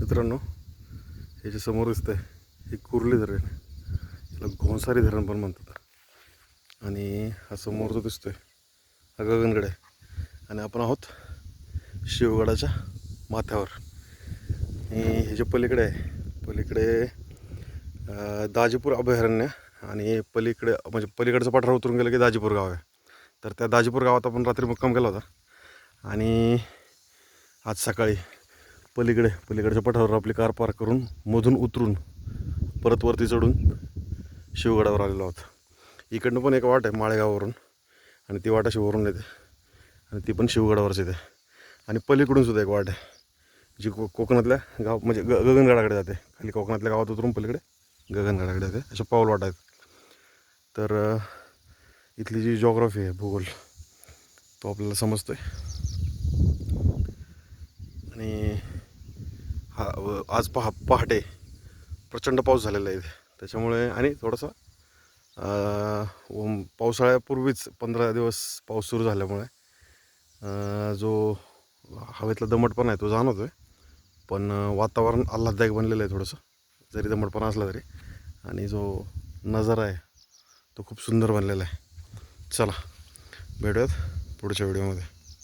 मित्रांनो हे समोर दिसतं आहे हे कुर्ली धरण याला घोंसारी धरण पण म्हणतात. आणि हा समोर जो दिसतोय हा गगनगड आहे. आणि आपण आहोत शिवगडाच्या माथ्यावर. आणि हे जे पलीकडे आहे पलीकडे दाजीपूर अभयारण्य आणि पलीकडे म्हणजे पलीकडचं पठार उतरून गेलं की दाजीपूर गाव आहे. तर त्या दाजीपूर गावात आपण रात्री मुक्काम केला होता. आणि आज सकाळी पलीकडे पलीकडच्या पठारावर आपली कार पार्क करून मधून उतरून परत वरती चढून शिवगडावर आलेलो आहोत. इकडनं पण एक वाट आहे माळेगावावरून आणि ती वाट अशी वरून येते आणि ती पण शिवगडावरच येते. आणि पलीकडून सुद्धा एक वाट आहे जी को कोकणातल्या गाव म्हणजे ग गगनगडाकडे जाते. खाली कोकणातल्या गावात उतरून पलीकडे गगनगडाकडे जाते. अशा पाऊल वाट आहेत. तर इथली जी जॉग्राफी आहे भूगोल तो आपल्याला समजतो आहे आणि हा व- आज पहा पहाटे प्रचंड पाऊस झालेला आहे. त्याच्यामुळे आणि थोडासा पावसाळ्यापूर्वीच पंधरा दिवस पाऊस सुरू झाल्यामुळे जो हवेतला दमटपणा आहे तो जाणवतो आहे पण वातावरण आल्हाददायक बनलेलं आहे थोडंसं. जरी दमटपणा असला तरी. आणि जो नजारा आहे तो खूप सुंदर बनलेला आहे. चला भेटूयात पुढच्या व्हिडिओमध्ये.